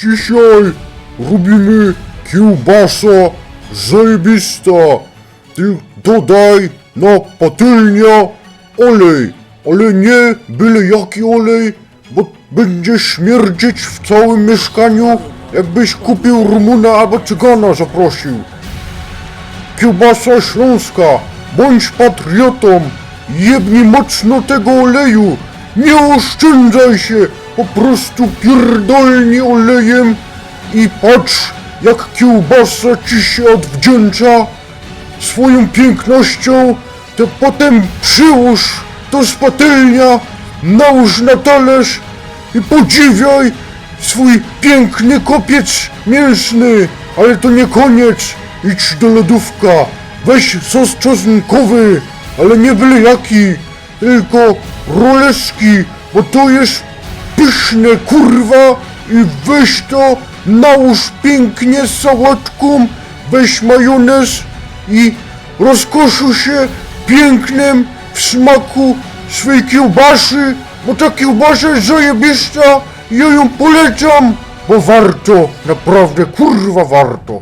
Dzisiaj robimy kiełbasa zajebista. Ty dodaj na patelnia olej, ale nie byle jaki olej, bo będzie śmierdzieć w całym mieszkaniu, jakbyś kupił Rumuna albo Cygana zaprosił. Kiełbasa śląska, bądź patriotą, jebnij mocno tego oleju, nie oszczędzaj się, po prostu pierdolnij olejem i patrz, jak kiełbasa ci się odwdzięcza swoją pięknością, to potem przyłóż to z patelnia, nałóż na talerz i podziwiaj swój piękny kopiec mięsny. Ale to nie koniec, idź do lodówka, weź sos czosnkowy, ale nie byle jaki, tylko roleski, bo to jest pyszne kurwa i weź to, nałóż pięknie z sałatką, weź majonez i rozkoszuj się pięknem w smaku swej kiełbasy, bo ta kiełbasa jest zajebista, ja ją polecam, bo warto, naprawdę kurwa warto.